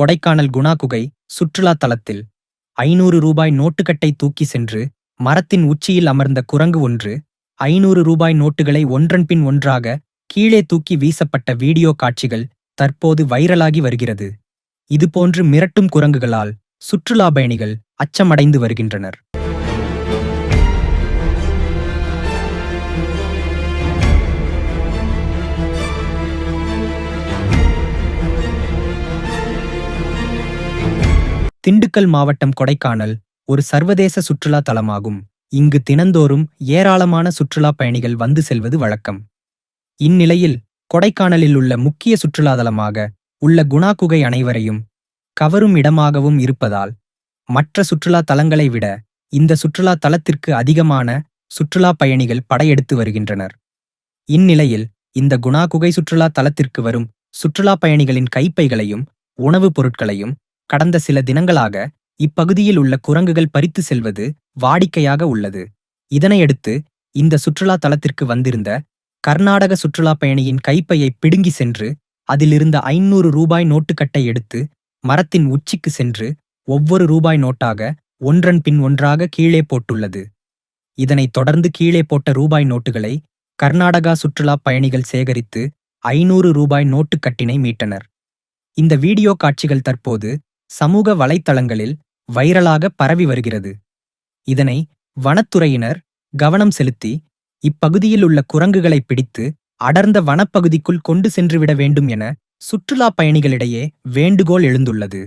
கொடைக்கானல் குணா குகை சுற்றுலா தலத்தில் ஐநூறு ரூபாய் நோட்டுக்கட்டை தூக்கி சென்று மரத்தின் உச்சியில் அமர்ந்த குரங்கு ஒன்று ஐநூறு ரூபாய் நோட்டுகளை ஒன்றன்பின் ஒன்றாக கீழே தூக்கி வீசப்பட்ட வீடியோ காட்சிகள் தற்போது வைரலாகி வருகிறது. இதுபோன்று மிரட்டும் குரங்குகளால் சுற்றுலா பயணிகள் அச்சமடைந்து வருகின்றனர். திண்டுக்கல் மாவட்டம் கொடைக்கானல் ஒரு சர்வதேச சுற்றுலா தலமாகும். இங்கு தினந்தோறும் ஏராளமான சுற்றுலா பயணிகள் வந்து செல்வது வழக்கம். இந்நிலையில் கொடைக்கானலில் உள்ள முக்கிய சுற்றுலா தலமாக உள்ள குணா குகை அனைவரையும் கவரும் இடமாகவும் இருப்பதால் மற்ற சுற்றுலா தலங்களை விட இந்த சுற்றுலா தலத்திற்கு அதிகமான சுற்றுலா பயணிகள் படையெடுத்து வருகின்றனர். இந்நிலையில் இந்த குணா குகை சுற்றுலா தலத்திற்கு வரும் சுற்றுலா பயணிகளின் கைப்பைகளையும் உணவுப் பொருட்களையும் கடந்த சில தினங்களாக இப்பகுதியில் உள்ள குரங்குகள் பறித்து செல்வது வாடிக்கையாக உள்ளது. இதனையடுத்து இந்த சுற்றுலா தலத்திற்கு வந்திருந்த கர்நாடக சுற்றுலா பயணியின் கைப்பையை பிடுங்கி சென்று அதிலிருந்த ஐநூறு ரூபாய் நோட்டுக்கட்டை எடுத்து மரத்தின் உச்சிக்கு சென்று ஒவ்வொரு ரூபாய் நோட்டாக ஒன்றன் பின் ஒன்றாக கீழே போட்டுள்ளது. இதனைத் தொடர்ந்து கீழே போட்ட ரூபாய் நோட்டுகளை கர்நாடகா சுற்றுலா பயணிகள் சேகரித்து ஐநூறு ரூபாய் நோட்டுக்கட்டினை மீட்டனர். இந்த வீடியோ காட்சிகள் தற்போது சமூக வலைத்தளங்களில் வைரலாக பரவி வருகிறது. இதனை வனத்துறையினர் கவனம் செலுத்தி இப்பகுதியில் உள்ள குரங்குகளை பிடித்து அடர்ந்த வனப்பகுதிக்குள் கொண்டு சென்றுவிட வேண்டும் என சுற்றுலா பயணிகளிடையே வேண்டுகோள் எழுந்துள்ளது.